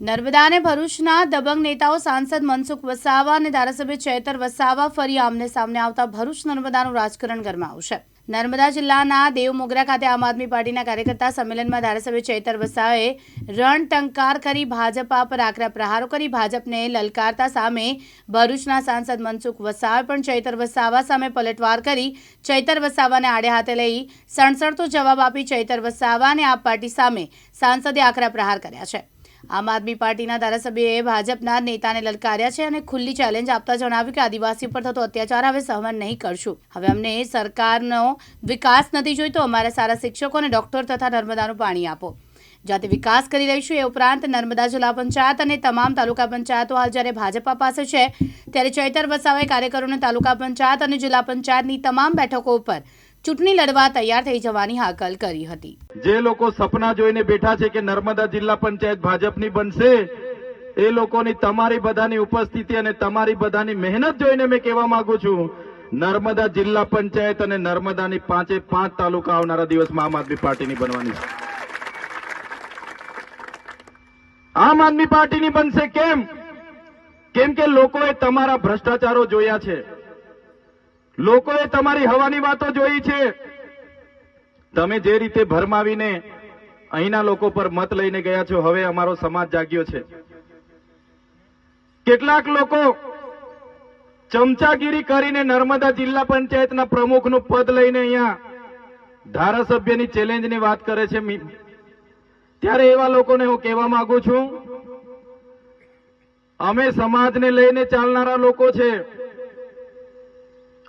નર્મદા અને ભરૂચના દબંગ નેતાઓ સાંસદ મનસુખ વસાવા અને ધારાસભ્ય ચેતર વસાવા ફરી આમને સામને આવતા ભરૂચ નર્મદાનું રાજકારણ ગરમાયું છે નર્મદા જિલ્લાના દેવમોગરા ખાતે આમ આદમી પાર્ટીના કાર્યકર્તા સંમેલનમાં ધારાસભ્ય ચેતર વસાવાએ રણટંકાર કરી ભાજપા પર આકરા પ્રહારો કરી ભાજપને લલકારતા સામે ભરૂચના સાંસદ મનસુખ વસાવે પણ ચૈતર વસાવા સામે પલટવાર કરી ચૈતર વસાવાને આડે હાથે લઈ સણસણતો જવાબ આપી ચૈતર વસાવા અને આપ પાર્ટી સામે સાંસદે આકરા પ્રહાર કર્યા છે. આમ આદમી પાર્ટીના ધારાસભ્યએ ભાજપના નેતાને લલકાર્યા છે અને ખુલ્લી ચેલેન્જ આપતા જણાવ્યું કે આદિવાસી પર થતો અત્યાચાર હવે સહન નહીં કરશું. હવે અમને સરકારનો વિકાસ નથી જોઈતો, અમારા સારા શિક્ષકો અને ડોક્ટર તથા નર્મદાનું પાણી આપો. જાતે વિકાસ કરી રહીશું એ ઉપરાંત નર્મદા જિલ્લા પંચાયત અને તમામ તાલુકા પંચાયતો હાલ જ્યારે ભાજપા પાસે છે, ત્યારે ચૈતર વસાવાએ કાર્યકરોને તાલુકા પંચાયત અને જિલ્લા પંચાયતની તમામ બેઠકો ઉપર ચૂંટણી લડવા તૈયાર થઈ જવાની હાકલ કરી હતી. જે લોકો સપના જોઈને બેઠા છે કે નર્મદા જિલ્લા પંચાયત ભાજપની બનશે, એ લોકોની તમારી બધાની ઉપસ્થિતિ અને તમારી બધાની મહેનત જોઈને મેં કહેવા માંગુ છું, નર્મદા જિલ્લા પંચાયત અને નર્મદાની પાંચે પાંચ તાલુકા આવનારા દિવસમાં આમ આદમી પાર્ટીની બનવાની છે. આમ આદમી પાર્ટીની બનશે કેમ? કેમ કે લોકોએ તમારા ભ્રષ્ટાચારો જોયા છે. લોકોએ તમારી હવાની વાતો જોઈ છે. તમે જે રીતે ભરમાવીને અહીંના લોકો પર મત લઈને ગયા છો, હવે અમારો સમાજ જાગ્યો છે. કેટલાક લોકો ચમચાગીરી કરીને નર્મદા જિલ્લા પંચાયતના પ્રમુખનું પદ લઈને અહીંયા ધારાસભ્યની ચેલેન્જની વાત કરે છે. ત્યારે એવા લોકોને હું કહેવા માંગુ છું, અમે સમાજને લઈને ચાલનારા લોકો છે.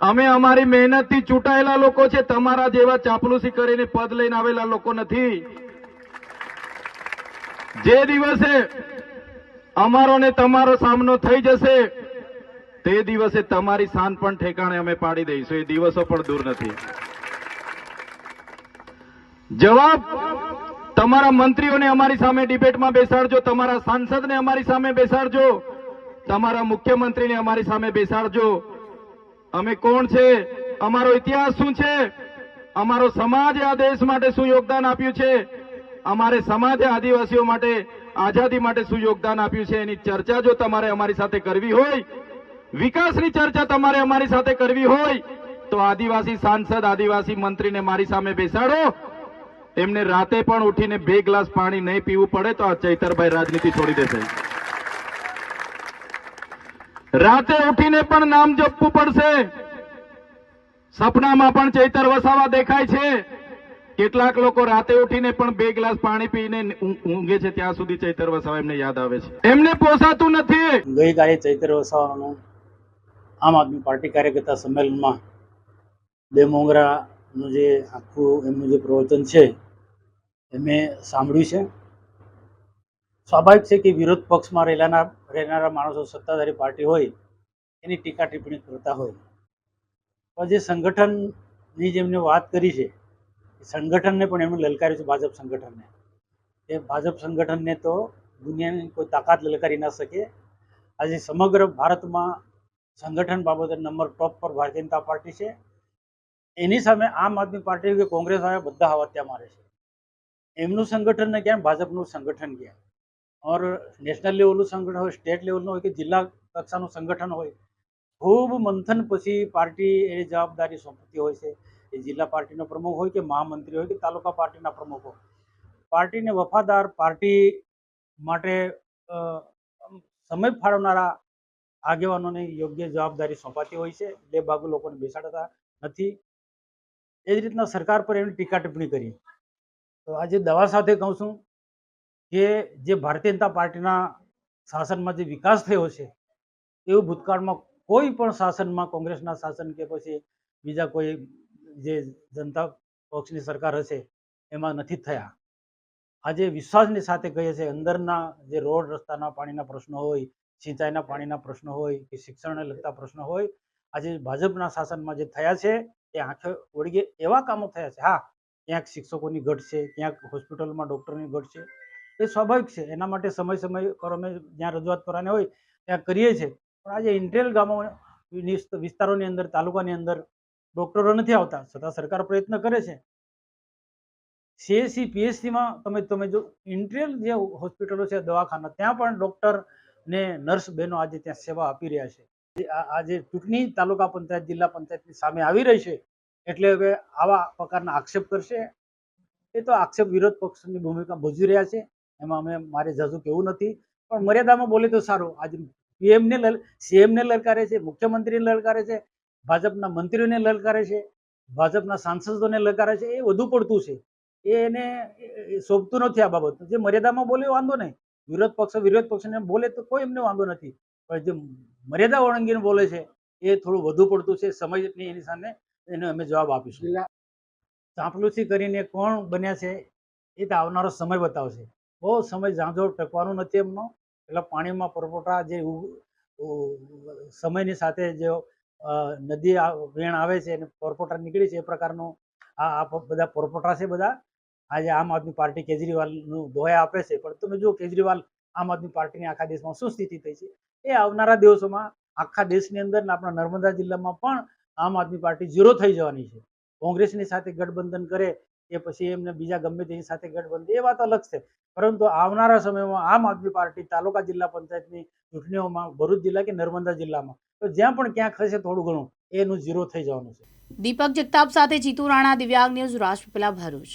અમે અમારી મહેનતથી ચૂંટાયેલા લોકો છે, તમારા જેવા ચાપલુસી કરીને પદ લઈને આવેલા લોકો નથી. જે દિવસે અમારો ને તમારો સામનો થઈ જશે, તે દિવસે તમારી શાન પણ ઠેકાણે અમે પાડી દઈશું. એ દિવસો પણ દૂર નથી. જવાબ, તમારા મંત્રીઓને અમારી સામે ડિબેટમાં બેસાડજો, તમારા સાંસદને અમારી સામે બેસાડજો, તમારા મુખ્યમંત્રીને અમારી સામે બેસાડજો. અમે કોણ છે? અમારો ઇતિહાસ શું છે? અમારો સમાજે આ દેશ માટે શું યોગદાન આપ્યું છે? અમારે સમાજે આદિવાસીઓ માટે, આઝાદી માટે શું યોગદાન આપ્યું છે? એની ચર્ચા જો તમારે અમારી સાથે કરવી હોય, વિકાસની ચર્ચા તમારે અમારી સાથે કરવી હોય, તો આદિવાસી સાંસદ, આદિવાસી મંત્રીને મારી સામે બેસાડો. એમને રાતે પણ ઉઠીને બે ગ્લાસ પાણી નહીં પીવું પડે તો આ ચૈતરભાઈ રાજનીતિ છોડી દેશે. રાતે ઉઠીને પણ નામ જપવું પડશે. સપનામાં પણ ચૈતર વસાવા દેખાય છે. કેટલાક લોકો રાતે ઉઠીને પણ બે ગ્લાસ પાણી પીને ઊંઘ- છે, ત્યાં સુધી ચૈતર વસાવા એમને યાદ આવે છે. એમને પોસાતું નથી. ગઈકાલે ચૈતર વસાવાનું આમ આદમી પાર્ટી કાર્યકર્તા સંમેલનમાં બે મોંગરાનું જે આખું એમનું જે પ્રવચન છે એ મેં સાંભળ્યું છે. સ્વાભાવિક છે કે વિરોધ પક્ષમાં રહેલાના રહેનારા માણસો સત્તાધારી પાર્ટી હોય, એની ટીકા ટિપ્પણી કરતા હોય. પણ જે સંગઠનની જેમને વાત કરી છે સંગઠનને પણ એમણે લલકાર્યું છે, ભાજપ સંગઠનને. એ ભાજપ સંગઠનને તો દુનિયાની કોઈ તાકાત લલકારી ના શકે. આજે સમગ્ર ભારતમાં સંગઠન બાબતે નંબર ટોપ પર ભારતીય જનતા પાર્ટી છે. એની સામે આમ આદમી પાર્ટી કે કોંગ્રેસ આવ્યા, બધા હવા ત્યાં મારે છે. એમનું સંગઠન ને ક્યાં ભાજપનું સંગઠન ક્યાં ઓર નેશનલ લેવલનું સંગઠન હોય, સ્ટેટ લેવલનું હોય કે જિલ્લા કક્ષાનું સંગઠન હોય, ખૂબ મંથન પછી પાર્ટી એ જવાબદારી સોંપતી હોય છે. એ જિલ્લા પાર્ટીનો પ્રમુખ હોય કે મહામંત્રી હોય કે તાલુકા પાર્ટીના પ્રમુખ પાર્ટીને વફાદાર પાર્ટી માટે સમય ફાળવનારા આગેવાનોને યોગ્ય જવાબદારી સોંપાતી હોય છે. બે બાગુ લોકોને બેસાડતા નથી. એ જ રીતના સરકાર પર એમની ટીકા ટિપ્પણી કરી. તો આજે દવા સાથે કહું છું કે જે ભારતીય જનતા પાર્ટીના શાસનમાં જે વિકાસ થયો છે, એવું ભૂતકાળમાં કોઈ પણ શાસનમાં, કોંગ્રેસના શાસન કે પછી બીજા કોઈ જે જનતા પક્ષની સરકાર હશે, એમાં નથી થયા. આજે વિશ્વાસની સાથે કહીએ છીએ, અંદરના જે રોડ રસ્તાના પાણીના પ્રશ્નો હોય, સિંચાઈના પાણીના પ્રશ્નો હોય, કે શિક્ષણને લગતા પ્રશ્નો હોય, આજે ભાજપના શાસનમાં જે થયા છે, એ આંખે વળગે એવા કામો થયા છે. હા, ક્યાંક શિક્ષકોની ઘટ છે, ક્યાંક હોસ્પિટલમાં ડૉક્ટરની ઘટ છે એ સ્વાભાવિક છે. એના માટે સમય સમય પર અમે જ્યાં રજૂઆત કરવાની હોય ત્યાં કરીએ છીએ. પણ આજે ઇન્ટેલ ગામો વિસ્તારોની અંદર, તાલુકાની અંદર ડૉક્ટરો નથી આવતા. છતાં સરકાર પ્રયત્ન કરે છે. સીએસસી પીએચસીમાં તમે તમે જો ઇન્ટિરિયલ જે હોસ્પિટલો છે, દવાખાના, ત્યાં પણ ડૉક્ટર ને નર્સ બહેનો આજે ત્યાં સેવા આપી રહ્યા છે. જે આ આ ચૂંટણી તાલુકા પંચાયત, જિલ્લા પંચાયતની સામે આવી રહી છે, એટલે હવે આવા પ્રકારના આક્ષેપ કરશે. એ તો આક્ષેપ વિરોધ પક્ષની ભૂમિકા ભજવી રહ્યા છે. એમાં અમે મારે ઝાઝું કેવું નથી પણ મર્યાદામાં બોલે તો સારું. આજે પીએમને સીએમને લલકારે છે મુખ્યમંત્રીને લલકારે છે ભાજપના મંત્રીઓને લલકારે છે ભાજપના સાંસદોને લલકારે છે એ વધુ પડતું છે. એ એને શોભતું નથી આ બાબત. જે મર્યાદામાં બોલે વાંધો નહીં. વિરોધ પક્ષ વિરોધ પક્ષને બોલે તો કોઈ એમને વાંધો નથી. પણ જે મર્યાદા ઓળંગીને બોલે છે એ થોડું વધુ પડતું છે. સમજની એની સામે એને અમે જવાબ આપીશું. ચાંપલુસી કરીને કોણ બન્યા છે એ તો આવનારો સમય બતાવશે. બહુ સમય ઝાંઝોડ ટકવાનો નથી એમનો. એટલે પાણીમાં પરપોટા જે સમયની સાથે જે નદી વેણ આવે છે અને પરપોટા નીકળી છે એ પ્રકારનો આ આ બધા પરપોટા છે બધા. આજે આમ આદમી પાર્ટી કેજરીવાલનું દોહા આપે છે. પણ તમે જુઓ કેજરીવાલ આમ આદમી પાર્ટીની આખા દેશમાં શું સ્થિતિ થઈ છે? એ આવનારા દિવસોમાં આખા દેશની અંદર આપણા નર્મદા જિલ્લામાં પણ આમ આદમી પાર્ટી ઝીરો થઈ જવાની છે. કોંગ્રેસની સાથે ગઠબંધન કરે કે પછી એમને બીજા ગમે તેની સાથે ગઠબંધન, એ વાત અલગ છે. પરંતુ આવનારા સમયમાં આમ આદમી પાર્ટી તાલુકા જિલ્લા પંચાયતની ચૂંટણીઓમાં ભરૂચ જિલ્લા કે નર્મદા જિલ્લામાં, તો જ્યાં પણ ક્યાંક હશે થોડું ઘણું, એનું ઝીરો થઈ જવાનું છે. દીપક જગતાપ સાથે જીતુ રાણા, દિવ્યાંગ ન્યૂઝ, રાજપીપલા ભરૂચ.